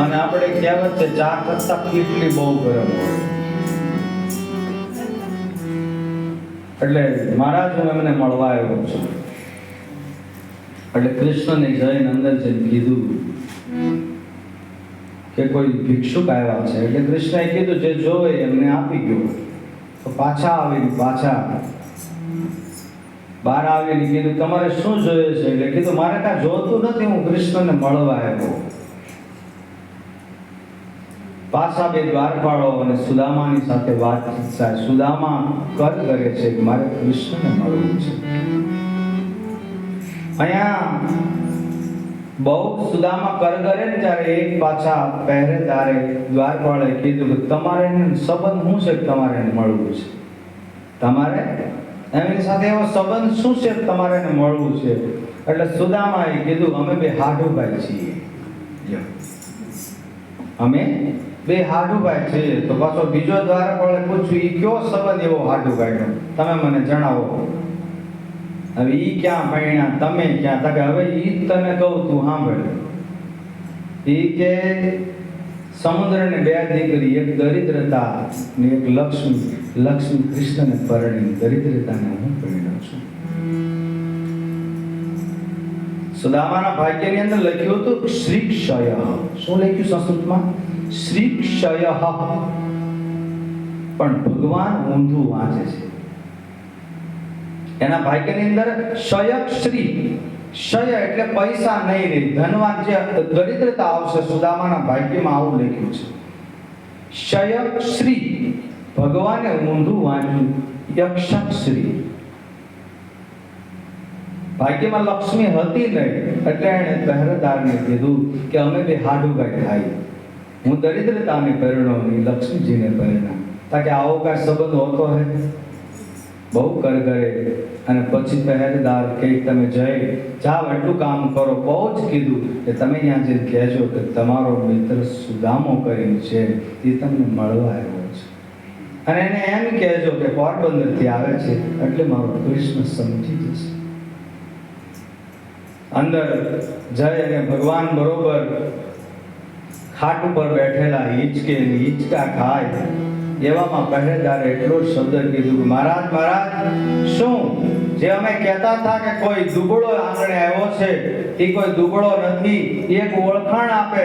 અને આપણે કહેવત છે ચા કરતા કેટલી બહુ ગરમ એટલે મહારાજ, હું એમને મળવા આવ્યો છું. એટલે કૃષ્ણને જઈને અંદર જઈને કીધું કે કોઈ ભિક્ષુક આવ્યા છે. એટલે કૃષ્ણએ કીધું જે જોવે એમને આપી ગયો, તો પાછા આવીને પાછા બહાર આવીને કીધું તમારે શું જોઈએ છે? એટલે કીધું મારે કાંઈ જોતું નથી, હું કૃષ્ણને મળવા આવ્યો. પાછા બે દ્વારપાળો અને સુદામાની સાથે વાતચીત થાય. સુદામા કર કરે છે કે મારે કૃષ્ણને મળવું છે. અહીંયા બહુ સુદામા કર કરે ને ત્યારે એક પાછા પહેરેદારે દ્વારપાળે કીધું કે તમારે સંબંધ શું છે તમારે એને મળવું છે? તમારે એમની સાથે એવો સંબંધ શું છે તમારે એને મળવું છે? એટલે સુદામાએ કીધું, અમે બે હાડુભાઈ છીએ. અમે બે હાડુભાઈ છીએ. તો પાછો બીજો દ્વારપાળે પૂછ્યું એ કયો સંબંધ એવો હાડુભાઈનો? તમે મને જણાવો. હવે એ ક્યાં ભણ્યા, તમે ક્યાં? તકે હવે એ તને કહું, તું સાંભળ. એ કે સમુદ્રને બે દીકરી, એક દરિદ્રતા ને એક લક્ષ્મી. લક્ષ્મી કૃષ્ણને પરણી, દરિદ્રતાને હું પરિણ્યો છું. સુદામાના ભાગ્યની અંદર લખ્યું હતું શ્રી ક્ષય શું લખ્યું સંસ્કૃતમાં? શ્રી ક્ષય પણ ભગવાન ઊંધું વાંચે છે. એના ભાગ્યની અંદર ક્ષયક શ્રી ક્ષય એટલે પૈસા નહીં રે. ધનવાન જે દરિદ્રતા આવશે, સુદામાના ભાગ્યમાં આવું લખ્યું છે. ક્ષય શ્રી, ભગવાને ઊંધું વાંચ્યું, યક્ષક શ્રી. ભાગ્યમાં લક્ષ્મી હતી નહીં, એટલે એણે પહેરેદારને કીધું કે અમે બે હાડુભાઈ થાય. હું દરિદ્રતાને પરિણો નહીં લક્ષ્મીજીને પરિણામ. તાકે આવો કાંઈ સંબંધ હોતો હે? બહુ કર કરે અને પછી પહેરેદાર કે તમે જઈ જાઓ એટલું કામ કરો. બહુ જ કીધું કે તમે ત્યાં જઈને કહેજો કે તમારો મિત્ર સુદામો કરીને છે, એ તમને મળવા આવ્યો છે. અને એને એમ કહેજો કે પોરબંદરથી આવે છે એટલે મારો કૃષ્ણ સમજી જશે અંદર જય અને ભગવાન બરોબર ખાટ ઉપર બેઠેલા હિંચકે હિંચકા ખાય. એવામાં પહેરેદારે એટલો જ શબ્દ કીધું કે, મહારાજ મહારાજ, શું? જે અમે કહેતા હતા કે કોઈ દુબળો આંગણે આવ્યો છે, એ કોઈ દુબળો નથી, એક ઓળખાણ આપે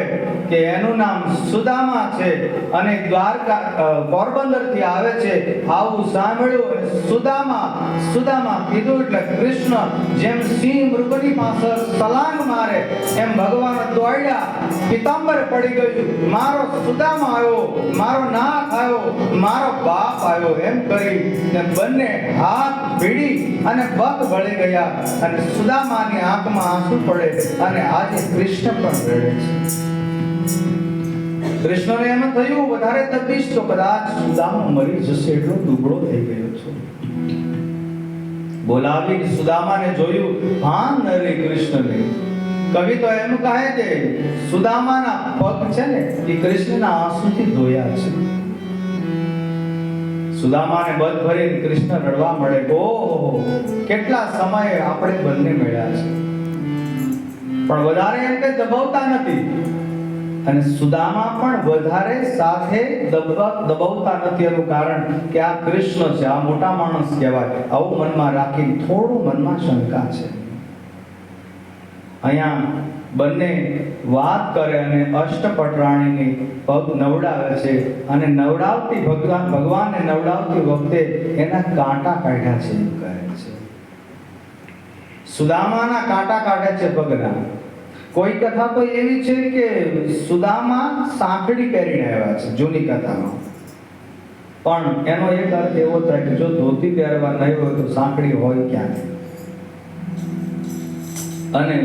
કે એનું નામ સુદામા છે અને દ્વારકા પોરબંદર પોરબંદરથી આવે છે. આવું સાંભળ્યું સુદામા સુદામા કીધું એટલે કૃષ્ણ જેમ સિંહ મૃગની પાછળ સલાંગ મારે, એમ ભગવાન દોડ્યા. પિતાંબર પડી ગયું. મારો સુદામા આવ્યો, મારો નાથ આવ્યો. મારો બાપ આવ્યો એમ કરી ને બંને હાથ ભીડી અને પગ વળી ગયા અને સુદામાની આંખમાં આંસુ પડે અને આજે કૃષ્ણ પણ રડે છે. કૃષ્ણને એમ થયું વધારે તપીશ તો કદાચ સુદામા મરી જશે એટલો દુબળો થઈ ગયો છે. બોલાવી સુદામાને જોયું ભાન નરે કૃષ્ણને. કવિ તો એમ કહે છે, સુદામાના પગ છે ને, એ કૃષ્ણના આંસુથી ધોયા છે. સુદામાને બધ ભરીને કૃષ્ણ રડવા મળે ઓહો કેટલા સમયે આપણે બંને મળ્યા છે. પણ વધારે એમ કે દબાવતા નથી. અને સુદામા પણ વધારે સાથે દબા દબાવતા નથી એનું કારણ કે આ કૃષ્ણ છે, આ મોટા માણસ કહેવાય. આવું મનમાં રાખીને થોડું મનમાં શંકા છે. અહીંયા બંને વાત કરે અને અષ્ટપટરાણીને પગ નવડાવે છે અને નવડાવતી ભગવાન, ભગવાનને નવડાવતી વખતે એના કાંટા કાઢ્યા છે એમ કહે છે. સુદામાના કાંટા કાઢ્યા છે પગના. કોઈ કથા તો એવી છે કે સુદામા સાંકડી પહેરીને આવ્યા છે, જૂની કથામાં? પણ એનો એક અર્થ એવો થાય કે જો ધોતી પહેરવા નહીં હોય તો સાંકડી હોય ક્યાં અને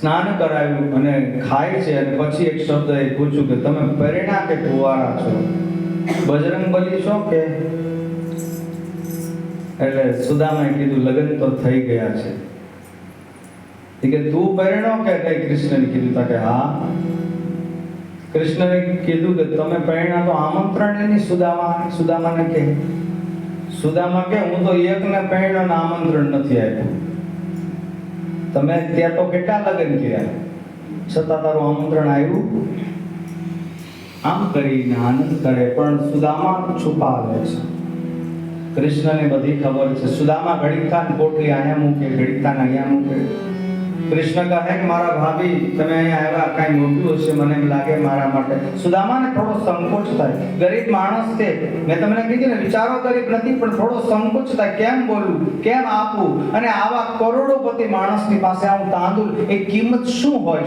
સ્નાન કરાવ્યું અને ખાય છે અને પછી એક શબ્દ એ પૂછ્યું કે તમે પરિણા કે ફુવારા છો? બજરંગ બલી છો કે? એટલે સુદામાએ કીધું, લગ્ન તો થઈ ગયા છે. કે, તું પરિણો કે નહીં કૃષ્ણને કીધું, તા કે, હા. કૃષ્ણને કીધું કે, તમે પરિણા તો આમંત્રણ એની સુદામા સુદામાને કે સુદામા કે હું તો એકને પરિણો આમંત્રણ નથી આપ્યું. તમે ત્યાં તો કેટલા લગ્ન કર્યા? છતાં તારું આમંત્રણ આવ્યું? આમ કરીને આનંદ કરે, પણ સુદામા છુપાવે છે. કૃષ્ણને બધી ખબર છે. સુદામા ઘડીક કોટલી અહીંયા મૂકે ઘડીક અહીંયા મૂકે. કૃષ્ણ કહે કે મારા ભાભી, તમે અહીંયા આવ્યા, કાંઈ મોટું હશે મને એમ લાગે મારા માટે. સુદામાને થોડો સંકોચ થાય. ગરીબ માણસ છે. મેં તમને કીધું ને, વિચારો ગરીબ નથી, પણ થોડો સંકોચ થાય. કેમ બોલવું કેમ આપવું અને આવા કરોડોપતિ માણસની પાસે આવું તાંદુલ એ કિંમત શું હોય?